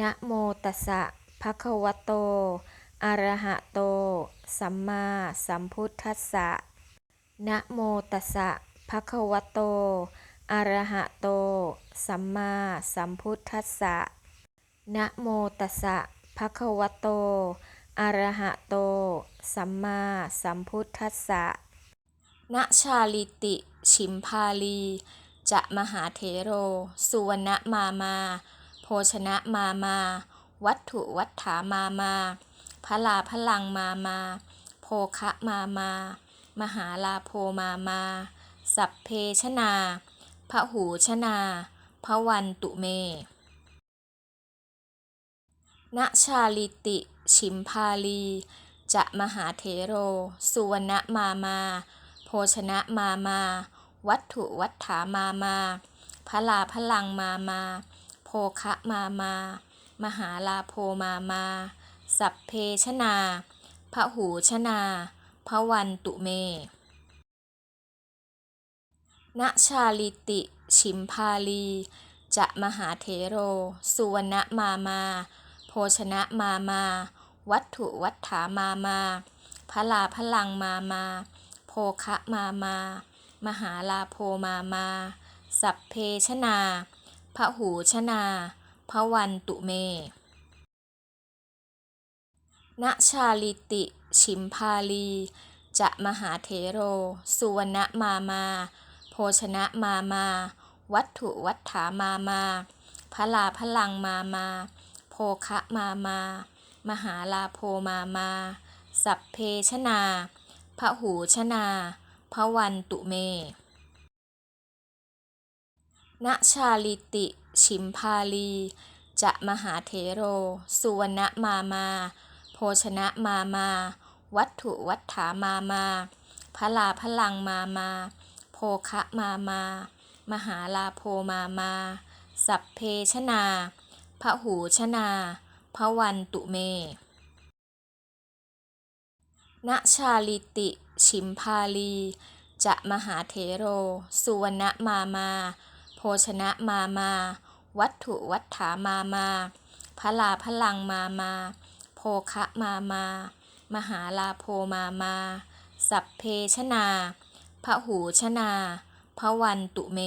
นะโมตัสสะภะคะวะโต อะระหะโต สัมมาสัมพุทธัสสะ นะโมตัสสะภะคะวะโต อะระหะโต สัมมาสัมพุทธัสสะ นะโมตัสสะภะคะวะโต อะระหะโต สัมมาสัมพุทธัสสะนะชาลิติฉิมพาลี จะมหาเถโร สุวรรณมามา โภชนะมามา วัตถุวัฏฐามามาพลาพลังมามา โภคะมามา มหาลาโภมามา สัพเพชนาพระหูชนาพระวันตุเมณชาลิติฉิมพาลี จะมหาเถโร สุวรรณมามา โภชนะมามา วัตถุวัฏฐามามาพลาพลังมามา โภคะมามา มหาลาโภมามา สัพเพชนาพระหูชนาพระวันตุเมณชาลิติฉิมพาลี จะมหาเถโร สุวรรณมามา โภชนะมามา วัตถุวัฏฐามามาพระลาพลังมามา โภคะมามา มหาลาโภมามา สัพเพชนา พระหูชนา พระวันตุเมณชาลิติฉิมพาลี จะมหาเถโร สุวรรณมามา โภชนะมามา วัตถุวัฏฐามามาพระลาพลังมามา โภคะมามา มหาลาโภมามา สัพเพชนาพระหูชนา พระวันตุเม ณชาลิติ ฉิมพาลี จะมหาเถโร สุวรรณมามา โภชนะมามา วัตถุวัฏฐามามาพลาพลังมามา โภคะมามา มหาลาโภมามา สัพเพชนาพระหูชนาพระวันตุเมณชาลิติ ฉิมพาลี จะมหาเถโร สุวรรณมามา ชนะมามา วัตถุวัฏฐามามาพลาพลังมามา โภคะมามา มหาลาโภมามา สัพเพชนาพระหูชนาพระวันตุเม